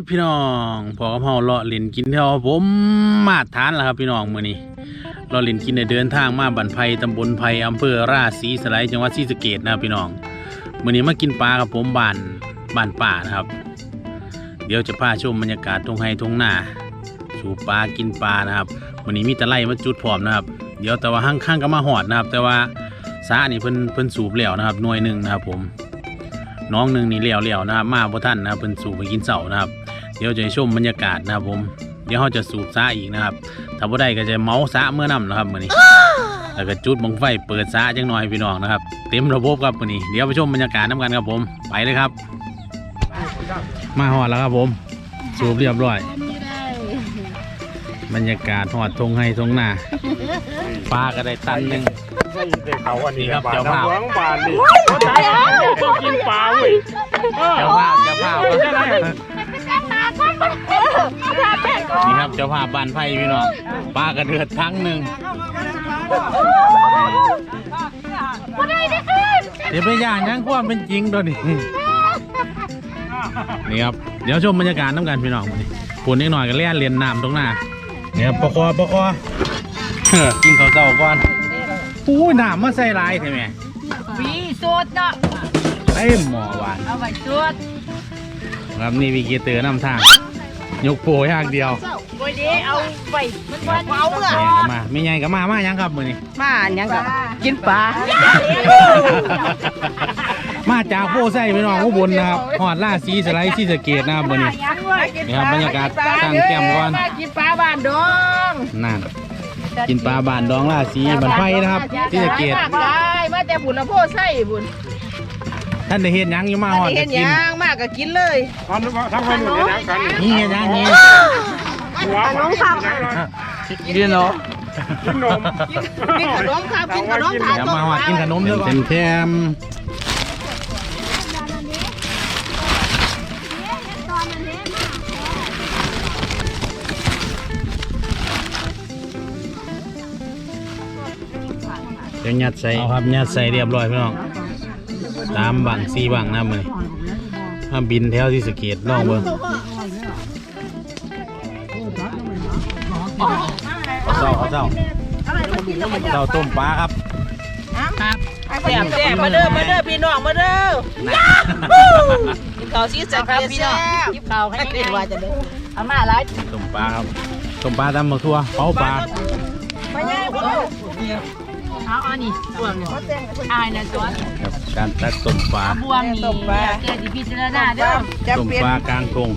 ับพี่น้องพอกับเฮาเลาะเล่นกินเที่ยวผมมาดฐานแล้วครับพี่น้องมื้อนี้เลาะเล่นกินได้เดินทางมาบันไพตำบลไพอำเภอราศีสไลยจังหวัดศรีสะเกษนะครับพี่น้องมื้อนี้มากินปลากับผมบ้านบ้านป่านะครับ เดี๋ยวจะพาชมบรรยากาศทุ่งไร่ทุ่งนาสูบปลากินปลานะครับมื้อนี้มีตะไลมาจุดพร้อมนะครับ เดี๋ยวแต่ว่าข้างๆก็มาหอดนะครับ แต่ว่าสานี่เพิ่นเพิ่นสูบแล้วนะครับหน่วยหนึ่งนะครับผมน้องหนึ่งนี่เลี้ยวเลี้ยวๆนะครับ มาบ่ท่านนะครับเป็นสูบไปกินเสานะครับ เดี๋ยวจะให้ชมบรรยากาศนะครับผม เดี๋ยวเขาจะสูบซาอีกนะครับ ถ้าบ่ได้ก็จะเมาซาเมื่อนำนะครับมื้อนี้แล้วก็จุดบังไฟเปิดซาจังหน่อยพี่น้องนะครับ เต็มระบบครับมื้อนี้เดี๋ยวไปชมบรรยากาศน้ำกันครับผม ไปเลยครับ มาหอดแล้วครับผม สูบเรียบร้อย บรรยากาศหอดทงให้ทงหน้าปลาก็ได้ตันหนึ่งใช่แต่เขาอันนี้ครับบาทเจ้าภาพน้ำหวงบาทนี่ต้องกินปลาเว้ยเจ้าภาพเจ้าภาพ นี่ครับเจ้าภาพบ้านไผ่พี่น้องปลากระเดือดทั้งหนึ่งเดี๋ยวไปย่างยังความเป็นจริงตัวนี้นี่ครับเดี๋ยวชมบรรยากาศน้ำกันพี่น้องมาดิปุ่นนิดหน่อยก็เล่นเรียนน้ำตรงหน้าเนี่ยครับปะคอปะคอเออกินข้าวเจ้าก่อนอู้ยน้ำมาใส่ลายใช่ไหมวีสดเนาะเต็มหม้อหวานเอาไว้สดครับนี่วีกีเตอร์น้ำทาง ยกโปรอย่างเดียวไว้ดีเอาไว้มันวันเอาเมื่อแม่ก็มาไม่ใหญ่ก็มามายังครับมือนี้มาอันยังกับกินปลามาจากโพไซพี่น้องอุบลนะครับหอดล่าสีสไลด์สีสะเกตนะครับมือนี้นี่ครับบรรยากาศตั้งแก้มก่อนมากินปลาบ้านดองนั่นกินปลาบานดองล่าสีบันไฟนะครับสีสะเกตมาไมาแต่บุญละโพไส้บุญ ท่านได้เห็นยังอยู่มาหอดเห็จะนกินยังมากก็กินเลยทำทำให้หมดเลยนะกันนี่เห็นยังนี่หัวน้องข้าวกินเนาะกินนมกินขนมครับกินขนมทานเดี๋ยวมาหอดกินขนมเต็มแถมเดี๋ยวยัดใส่เอาครับยัดใส่เรียบร้อยพี่น้อง ตามบังซีบังนะมือถ้าบินแถวที่สะเกตลองเบิ่งเจ้าเจ้าเจ้าต้มปลาครับครับแซ่บแซ่บมาเด้อมาเด้อพี่น้องมาเด้อเขาซีสักพี่น้องยิบเขาให้ได้ว่าจะเด้อเอามาหลายต้มปลาครับต้มปลาตำมะทั่วเผาปลามาใหญ่พ่อเอาอันนี้บวงอายนะตัวครับ การตักต้มปลาบวงนี่เกิดพิจารณาเด้อต้มปลากลางกรง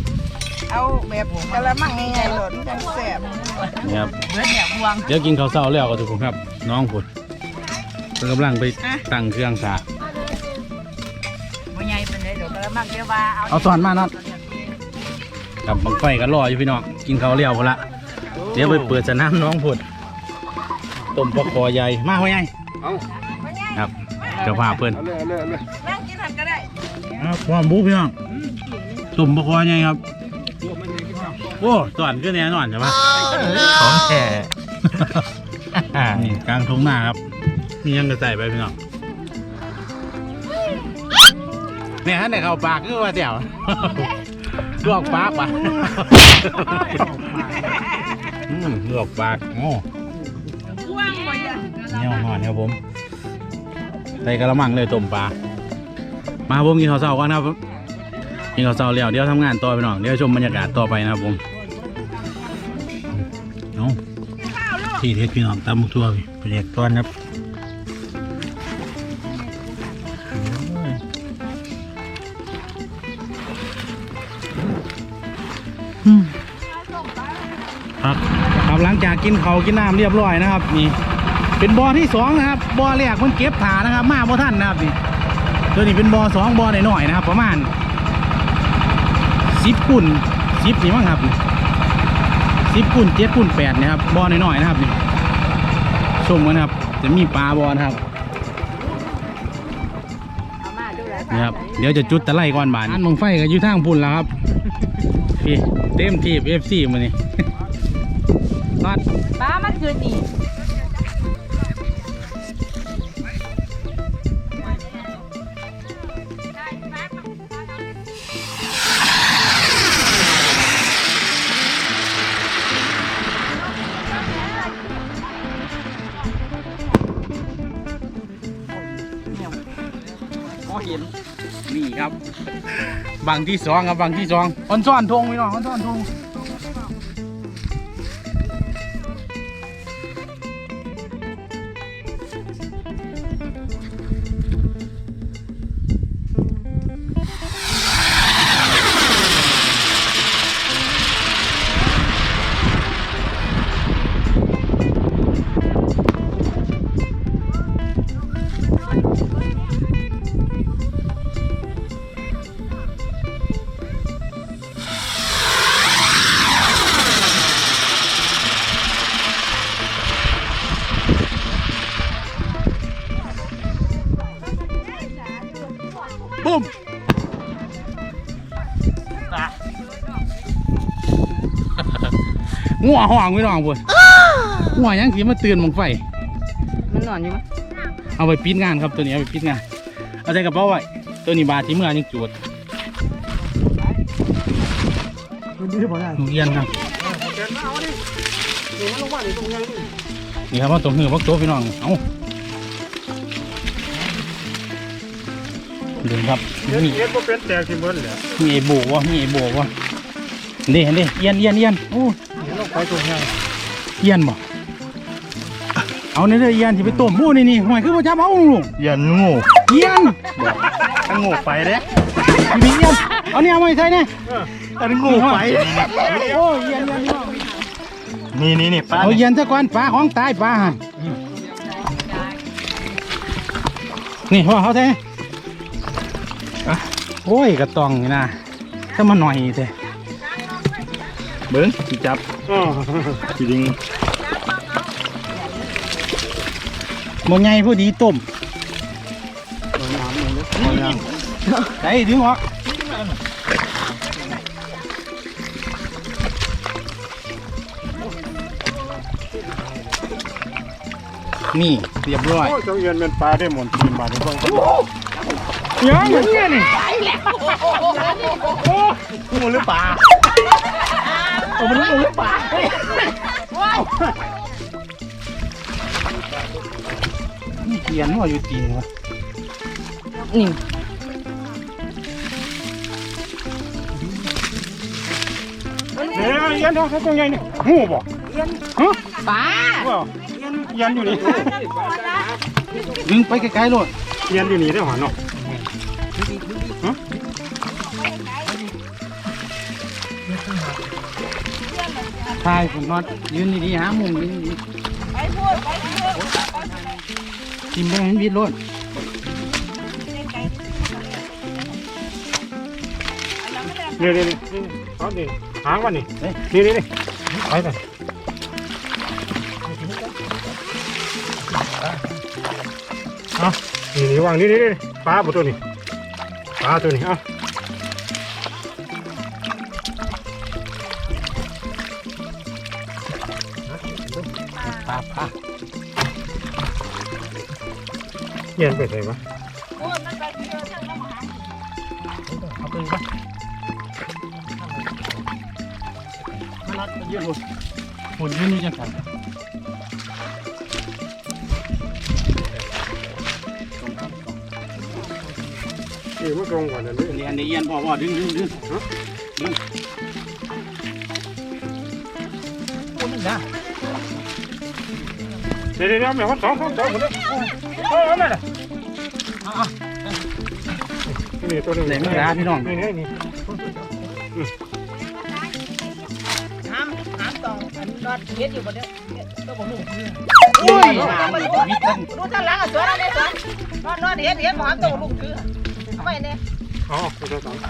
เอาแบบกะละมังง่ายๆหล่นจังแซ่บนี่ครับเบิดเนี่ยบวงเดี๋ยวกินข้าวเช้าแล้วก็ทุกคนครับ น้องผุดเพิ่นกำลังไปตั้งเครื่องสาบ่ใหญ่ปานใดดอกกระมังเดี๋ยวว่าเอาเอาสอนมานัดกับบังไฟก็รออยู่พี่น้องกินข้าวเลี้ยวพนละเดี๋ยวไปเปิดสนามน้องผุดต้มปลาคอใหญ่มาหัวใหญ่เอาครับ เจ้าภาพเพิ่นเอาเลยเอาเลยเอาเลยนั่งกินหันก็ได้ครับความบูพี่น้องตุ่มปลาคอใหญ่ครับ โอ้สอนขึ้นแน่นอนใช่ปะของแท้นี่กลางทุ่งนาครับ มียังกระใส่ไปพี่น้องเนี่ยฮะเนี่ยเขาปากคือว่าเจ๋วลวกปากปะอืมลวกปากโอ้เนี่ยหอนครับผม ใส่กระมังเลยต้มปลา มาผมกินข้าวเช้าก่อนครับกินข้าวเช้าแล้วเดี๋ยวทำงานต่อไปหน้องเดี๋ยวชมบรรยากาศต่อไปนะครับผมเอาที่เทศพี่น้องตามมุกทั่วพี่ไปเรียกต้อนครับครับครับหลังจากกินเขากินน้ำเรียบร้อยนะครับ นี่ เป็นบ่อที่สองนะครับบ่อแรกมันเก็บถานะครับมาบ่ท่านนะครับนี่ตัวนี้เป็นบอสองบอหน่อยๆนะครับ ประมาณสิบปุ่นสิบนี่มั้งครับสิบปุ่นเจ็ดปุ่นแปดนะครับบอหน่อยๆนะครับนี่ชมกันนะครับ จะมีปลาบอนะครับนี่ครับเดี๋ยวจะจุดตะไลก่อนบานอันมงไฟก็อยู่ทางพุ่นแล้วครับพี่เต็มทีบเอฟซีมานี่นอดปลามันคือนี่ บางที่สองครับบางที่สองออนซ่อนทงพี่น้องออนซ่อนทง งัวห้องพี่น้องพุ่นงัวยังขี่มาเตือนหมองไฟ มันนอนอยู่มั้ยเอาไปปิดงานครับตัวนี้เอาไปปิดงาน เอาใส่กระเป๋าไว้ตัวนี้บาทที่เมื่อยังจูดลูกเอียนครับนี่มันลงมานี่ตรงยังนี่นี่ครับว่าตัวหือพวกตัวพี่น้อง เอาเดินครับเฮ็ดนี่เฮ็ดบ่เป็นแตกสิเบิ่นแหละมีไอ้โบกวะมีไอ้โบกวะนี่เห็นดิเอียนเอียนเอียนโอ้เฮ็ดลง ไปตรงยังเอียนบ่เอาเนี่ยเด้อเอียนที่ไปต้มหมูนี่นี่ห่วยคือพ่อจับเอาลุงอย่างูเอียนถ้างูไปเด้พี่มีเอียนเอาเนี่ยเอามาใส่เนี่ยถ้างูไปโอ้เอียนเอียนเอียนนี่นี่นี่ป้าเอาเย็นซะก่อนปลาของตายปลาหันนี่พ่อเขาแท้อะโอ้ยกระตองนี่นะถ้ามาหน่อยเถอะเบิ้งสิจับ อ๋อสิดึงโมไงพอดีต้มไอ้ดึงออกนี่เรียบร้อยโอ้ยเจ้าเอียนเป็นปลาได้หมดทีมบาดนี้เบิ่งยังเนี่ยนี่งูหรือเปล่า โอ้มันงูหรือเปล่านี่เขียนว่าอยู่ตีนวะนี่เฮ้ยเอียนเนาะตรงยังนี่หูบ่ปลาว่าเอียนอยู่นี่ ดึงไปไกลๆโลดเอียนอยู่นี่ได้อหันเนาะ ทายผมนอนยืนดีๆหามุมยืนดีไปพูดไปพูดทิมไปให้มันบิดโลดนี่นี่นี่เอาดิหางมันนี่นี่นี่นี่ไปไปเอานี่นี่วางนี่นี่ปลาบ่ตัวนี้ปลาตัวนี้เอา เอียนไปไหนวะเอาไปปะมาลัดไปเยอะโลดหุ่นยืนนี่จังกันนี่มันตรงกว่านั้นเลยเรียนเรียนพอพอดึงดึงดึงดึงโอ้ยนะเดี๋ยวเดี๋ยวเดี๋ยวม่วันสองสองสองหมดเลย โอ้ยเอาแม่ละนี่ตัวหนึงเสียงไม่ได้พี่น้องนี่นี่นี่น้ำน้ำตองอันนอดเฮ็ดอยู่บนเนี้ยก็บอกลูกโอ้ยวิทย์ตั้งรู้ท่านหลังอะสวนอะไรสวนนอดนอดเฮ็ดเฮ็ดหมอมตองลูกคือเอาไปเนี่ยอ๋อตัวสองนี่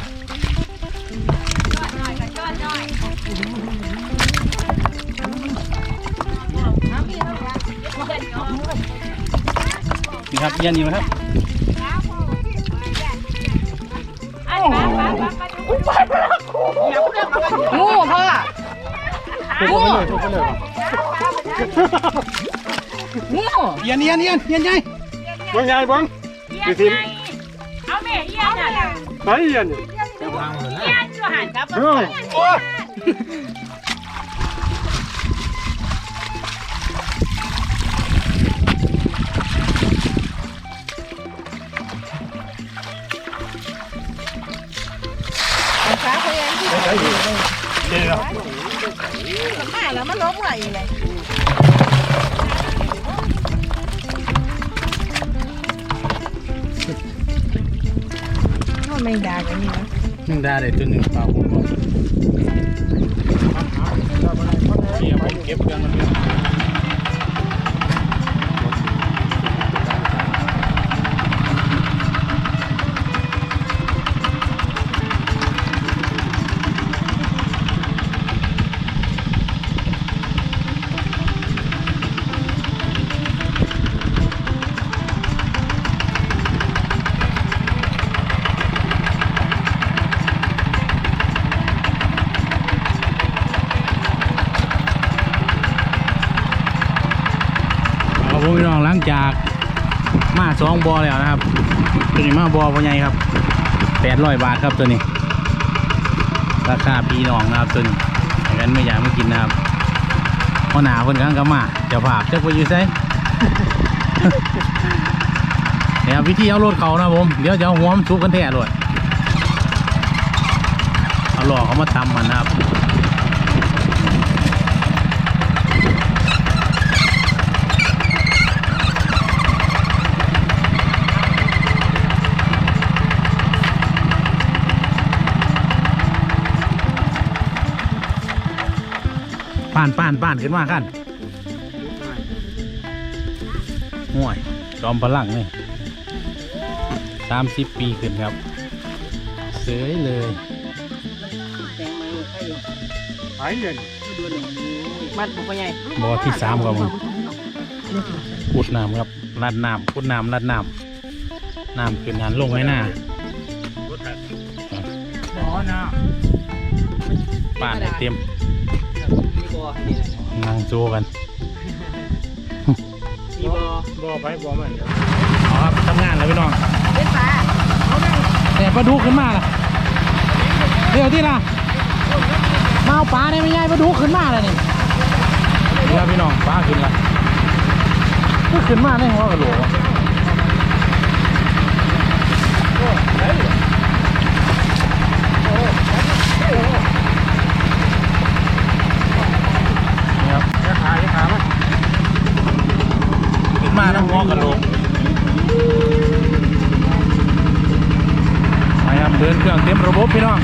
ครับเรียนอยู่ครับงูพ่ อตัวไปเลยตัวไปเลยงูเรียนเรียนเรียนเรียนไงบังใหญ่บังกี่ทีมเอาแม่เอี้ยนน่ะไหนเอียนนี่เอี้ยนอยู่หันครับ Đi rồi. Cái là nó lớn lại này. Nó mình đà cái gì đó. Mình đà để tôi nướng vào cũng có. Hãy subscribe cho kênh Ghiền Mì Gõ Để không bỏ lỡ những video hấp dẫn ผมเก็บเครื่องมันอยู่เอาผมพี่น้องหลังจากมาสองบอแล้วนะครับ ตัวนี้มาบอพ่อใหญ่ครับแปดร้อยบาทครับตัวนี้ ราคาพี่น้องนะครับตัวนี้งั้นไม่อยากไม่กินนะครับเพราะหนาคนข้างก็มาจะภาพจะไปอยู่ไสเนี่ยวิธีเอารถเขานะผมเดี๋ยวจะเอาหัวมันชุบกันแท้รถเอาหลอกเขามาทำมันนะครับ ป้านป้านป้านขึ้นมาขั้นห่วยจอมพลังนี่สามสิบปีขึ้นครับเสยเลยไปเลยมันผมก็ใหญ่บอที่สามครับผมขุดน้ำครับลัดน้ำขุดน้ำลัดน้ำน้ำขึ้นหันลงไว้หน้าหมอนะป้านให้เต็มมี บัวนี่แหละนั่งโจกันมีบัวบ่ไปบ่มันเดี๋ยวเอาครับทำงานแล้วพี่น้องเป็นปลาแต่ปลาดุกขึ้นมาล่ะเดี๋ยวที่ล่ะมาเอาปลาเนี่ยไม่ใช่ปลาดุกขึ้นมาเลยนี่เดี๋ยวพี่น้องปลาขึ้นละก็ขึ้นมาในหัวกระโหลกอะนี่ครับ จะขายจะขายมั้ย ขึ้ นมาในหัวกระโหลกไปครับเดินเครื่องเต็มระบบพี่น้อง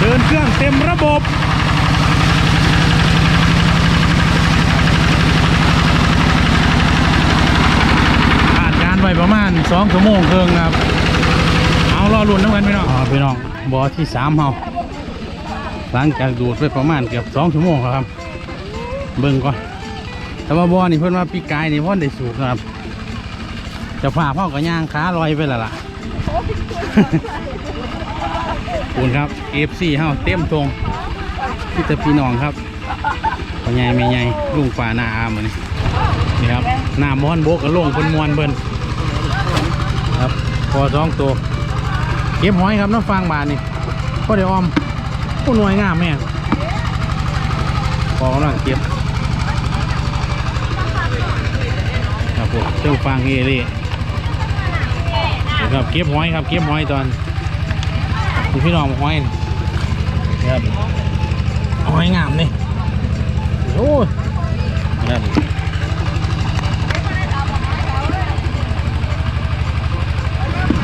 เดินเครื่องเต็มระบบผ่านการไปประมาณสองชั่วโมงครึ่งครับ เอารอรุ่นน้ำกันพี่น้องอ๋อพี่น้องบอที่สามเฮา หลังจากดูดไปประมาณเกือบสองชั่วโมงแล้วครับ เบิ่งก่อนแต่ว่าบอนี่เพิ่นว่าพี่กายนี่พ่นได้สูบนะครับ จะพาพ่อกับย่างขาลอยไปและล่ะคุณครับ FC เฮาเต็มตรงพี่จะพี่น้องครับพ่อใหญ่แม่ใหญ่ลุงป่าหน้าอามันนี้นี่ครับหน้ามอนโบกกับลงเพิ่นมวนเบิ่นครับพอสองตัวเก็บหอยครับน้ำฟางบานนี่พอเดี๋ยวออม ผู้หน่วยงามแม่พอกำลังเก็บครับผมเจ้าฟางเอเร่เดี๋ยวครับเก็บหอยครับเก็บหอยตอนดูพี่น้องหอยครับหอยงามนี่โอ้ยครับ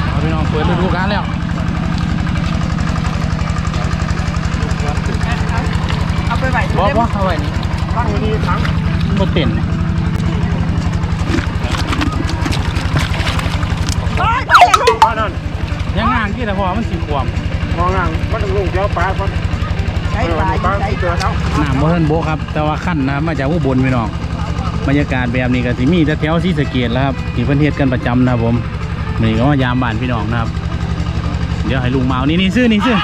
เอาพี่น้องเปิดฤดูกาลแล้ว เอาไปไหวบอกว่าเอาไว้นี่ตั้งไว้นี่ถังบ่เต็นโอ้ยบ้านนั่นยังงานที่แต่พอมันสีขวมมองงางมันต้องลงเดี๋ยวปลาก่อนใช้ปลาใช้เกิดเอาน้ำบ่ทันโบครับ แต่ว่าขั้นนะมาจากอุบลพี่น้องบรรยากาศแบบนี้ก็สิมีแต่แถวศรีสะเกษแล้วครับที่เพิ่นเฮ็ดกันประจำนะครับผมนี่ก็ยามบ้านพี่น้องนะครับ เดี๋ยวให้ลุงเมานี่นี่ซื้อนี่ซื้อ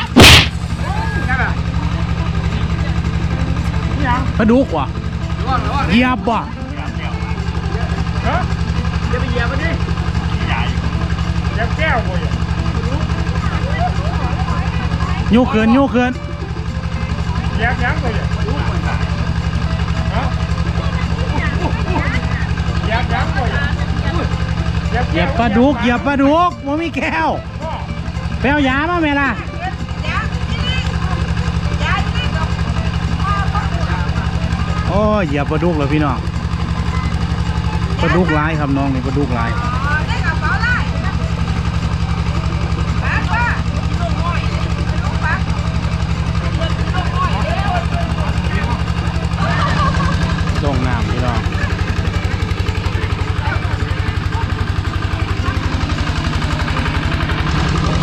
ปลาดุกว่ะเหยียบว่ะฮะจะไปเหยียบมันดิใหญ่เหยียบแก้วบ่อยู่ยูเขินยูเขินเหยียบยังบ่อยู่ฮะเหยียบยังบ่อยู่เหยียบเหยียบปลาดุกเหยียบปลาดุกมันมีแก้วแปลวยามาไหมล่ะ โอ้ยเหยียบปลาดุกแล้วพี่น้องปลาดุกร้ายครับน้องนี่ปลาดุกร้ายได้กระเป๋าได้ปากว่าลูกน้อยลูกปากลูกน้อยเร็วลงน้ำพี่น้อง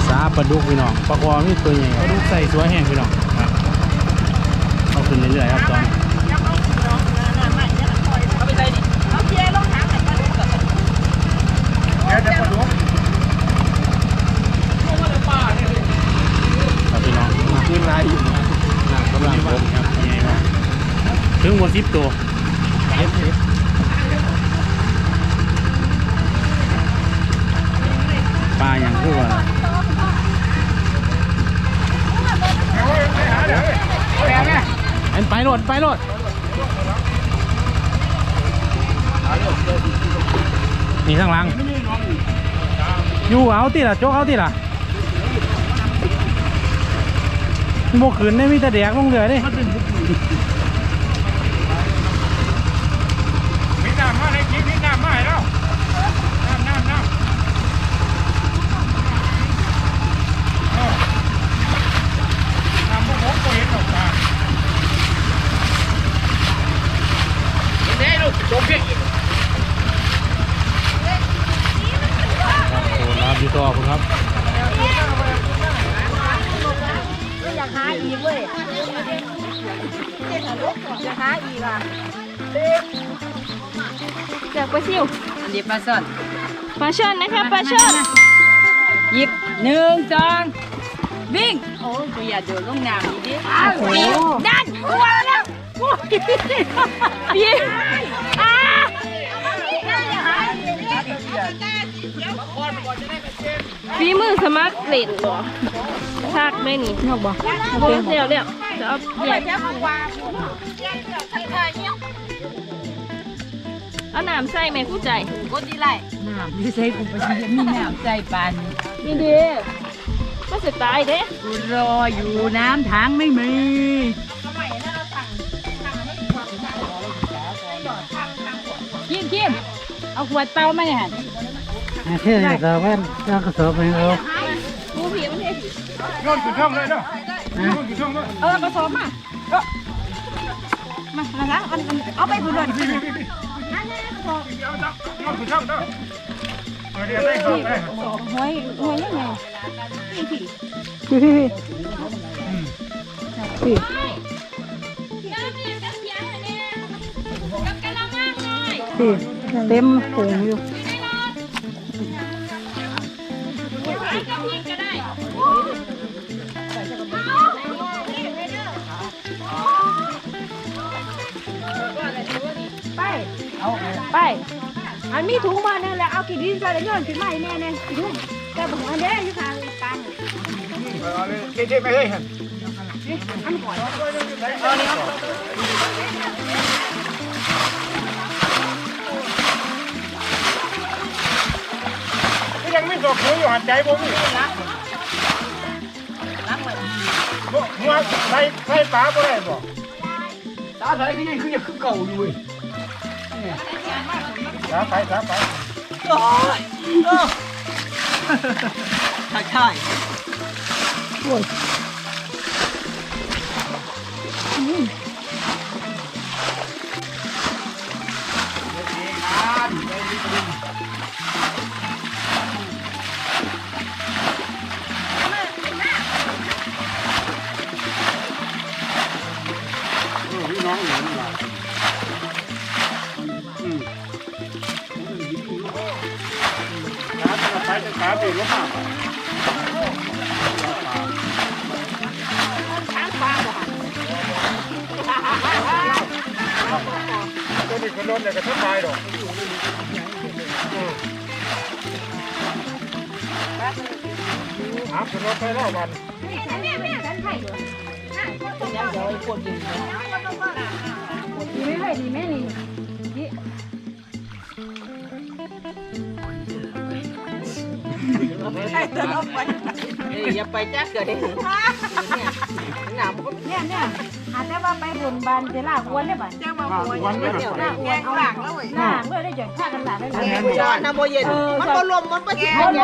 สาปลาดุกพี่น้องปลาคอมีตัวใหญ่ปลาดุกใส่สวยแห้งพี่น้องครับเอาขึ้นเรื่อยๆครับตอน เอาไปใส่ดิเอาเทียลงถังให้ปลาดุกก่อน เดี๋ยวจะมาดู ครับพี่น้องขึ้นไรอยู่น้ำกำลังบกครับยังไงบ้าง ถึงหมดสิบตัวปลาอย่างคือว่าเอันไปโหลดไปโหลดนี่ข้างหลังอยู่เอาติล่ะโจ๊กเอาติล่ะโมขืนได้มีแต่แดกลงเรือดิ หยิบมาซ่อนปลาช่อนนะคะปลาช่อนหยิบหนึ่งสองวิ่งโอ้ยกูอยากโดดลงน้ำดิโอ้โหดันกลัวแล้วโอ้ยพี่อ่าฝีมือสมัครเล่นบ่ชากได้นี่นอกบ่บ่เดี๋ยวเดี๋ยวจะเอาแยก เอาน้ำใส่แม่คู่ใจกดดีไรน้ำที่ใส่กูไปยังมีน้ำใจปานนี่เด้ก็จะตายเด้กูรออยู่น้ำถังไม่มีกินกินเอาขวดเปล่ามาเนี่ยเท่เนี่ยเราแว่นจ้างกระสอบให้เรากูผีมันเท่ผีโยนกี่ช่องเลยเนาะโยนกี่ช่องเลยเออกระสอบมาเออมามาละมันมันเอาไปบุญเลยพี่พี่พี่พี่เอาจับโยนกี่ช่องเนาะเออเดี๋ยวไหอยหอยยังไงพี่พี่พี่พี่พี่เต็มถุงอยู่ ไป อันมีถุงมาเนี่ยแหละเอากี่ดินใส่แล้วย้อนขึ้นมาให้แม่เนี่ยถุงแต่บอกอันเด้อยู่ทางกลางเออเลยเจ๊ไปเลยฮะยังไม่จบหัวอยู่หันใจผมนี่หัวใส่ใส่ปลาบ่ได้บ่ตาใส่ก็ยังคือยังคือเก่าอยู่เว้ย สาไปสาไปใช่ใช่พี่ ขาไปจะขาไปลงมาตัวนี้ก็โดนแต่กระทบตายดอกหาผลรถไปแล้ววันดีไหมดีไหมนี่ ใช่ตัวเราไปเอ้อย่าไปจักเกิดได้เนี่ยหนามก็เนี่ยเนี่ยอาจจะว่าไปบนบานจะลากอ้วนได้บ่จ้ามาว่าหัววันไม่แบบลากอ้วนเอาหลังแล้วหลังเลยได้จังพากันหลังได้เลยจอนะโมเย็นมันก็ลมมันก็แก่แก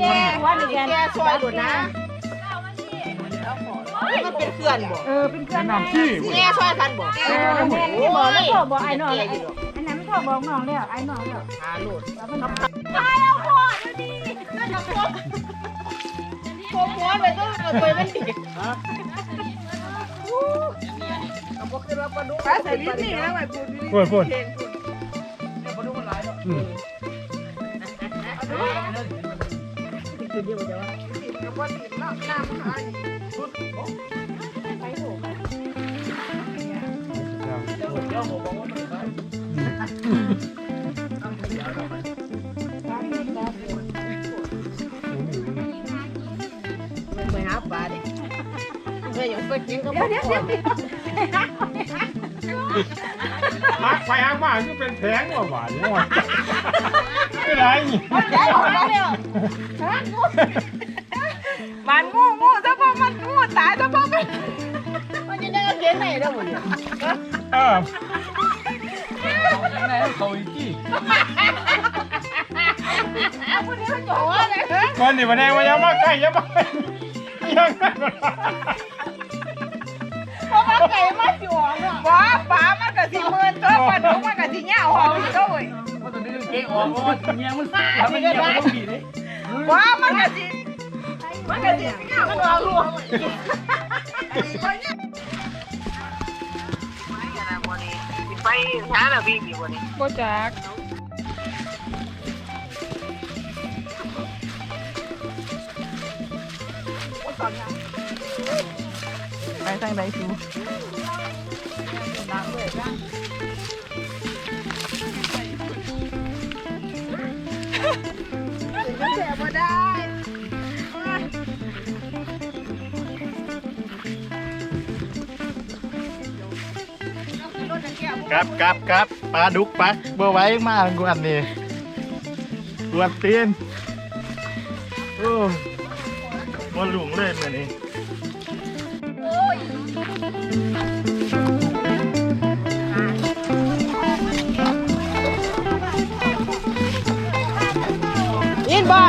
แกว่านี่แกแก่ซอยหลุดนะมันเป็นเพื่อนบ่เออเป็นเพื่อนน้ำขี้แก่ซอยกันบ่เออแม่นี่บอกแล้วพ่อบอกไอ้น้องไอ้อันนั้นพ่อบอกน้องแล้วไอ้น้องแล้วหาหลุดแล้วมันโค้งหัวไปต้องไปมันดิไปใส่ลิ้นนี่แล้วไปปูนพูดพูดไป ปลาดิเฮ้ยอย่าไปกินก็เดี๋ยวเดี๋ยวเดี๋ยวฮักไปฮักมาก็เป็นแผงว่าหวานเนี่ยว่ะไม่ไรนี่ใจออกแล้วมันงูงูซะพอมันงูตายซะพอมันมันจะได้เกินไหนแล้วมึงเออเขาอีกที่วันนี้วันแดงวันยังมาใกล้ยังมา ยังไก่มาจวงว้าป้ามันก็สิมืนตัวปลาดุกมันก็สิเหงาหอมตัวเว้ยว่าตอนนี้เก่งออกเพราะว่าเงี้ยมันทำให้เงี้ยมันต้องดีเลยว้ามันก็สิมันก็สิเหงาหอมรวมไปหาแบบวิ่งอยู่ วันนี้บ่จักไปทางใดสูครับครับครับปลาดุกปักเบอร์ไว้มากกว่านี่กวนตีน บอลหลวงเลยมือนี้ยินบ่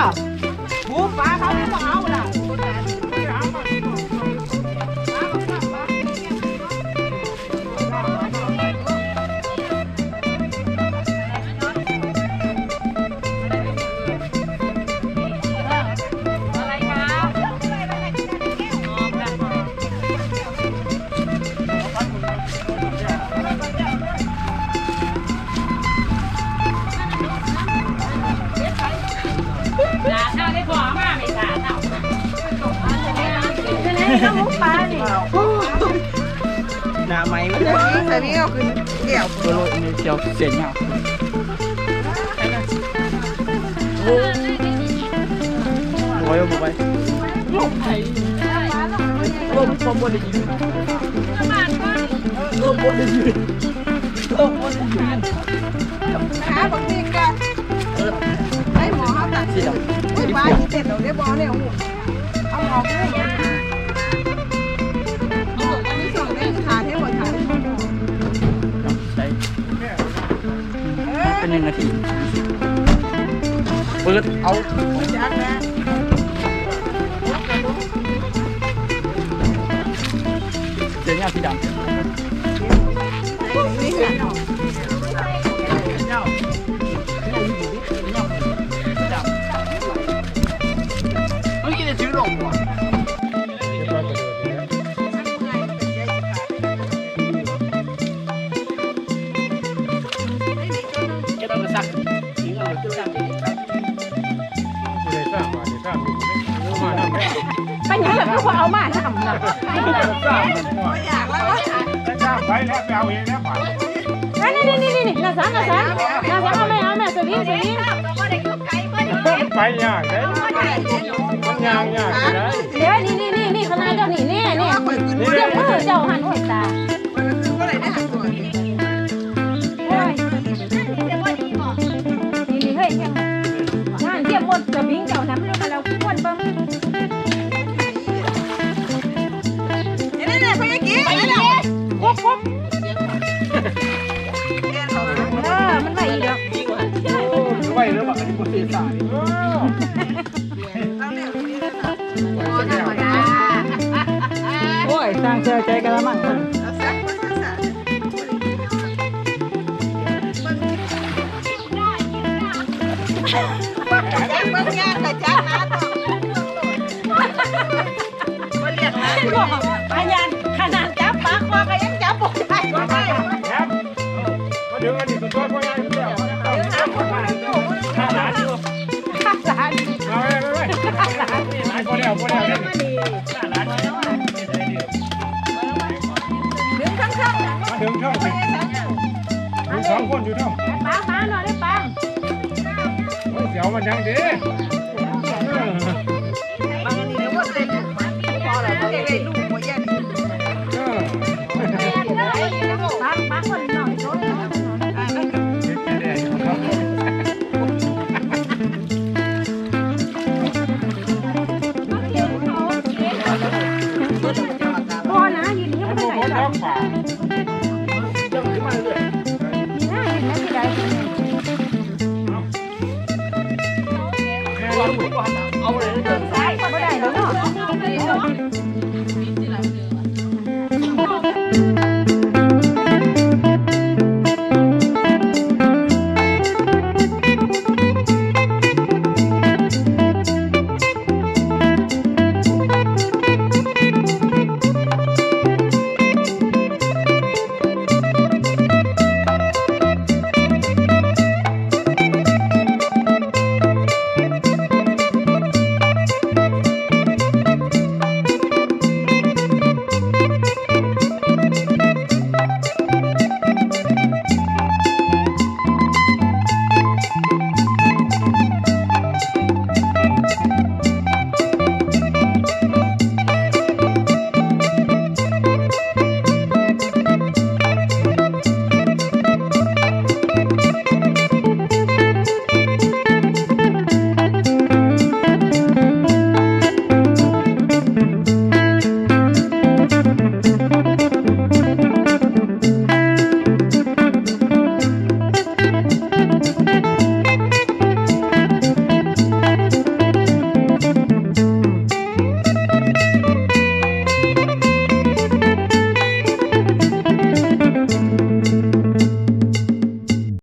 เสียงเงาโอ้ยบอกไปลมไทยลมลมบนได้ยินลมบนได้ยินลมบนได้ยินหาบางทีก็ให้หมอเขาตัดเสีดอุ้ยปลาอีเต็ดเดี๋ยวได้บ่เนี่ยเอาหมอไเป็นหนึ่งนาทีเปิดเอาจักนะเสียงเงาสีดำ ก็เอามาทำนะสร้างมันหัวอยากแล้วจะจ้างไปแล้วไปเอาเองแล้วไปนี่นี่นี่นี่นาสานนาสานนาสานเอาแม่เอาแม่สวิงสวิงไปยากเลยมันยากยากเลยเดี๋ยวนี่นี่นี่นี่ขนาดเจ้านี่นี่นี่เจ้ามือเจ้าหันหัวตา โอ้ยสร้างเชื่อใจกันละมั่งจ้ามาต่อเรียกนะ ดึงข้างๆนะมาถึงข้างสิมีสองคนอยู่ช่องปังปังหน่อยได้ปังเสียวมันยังดี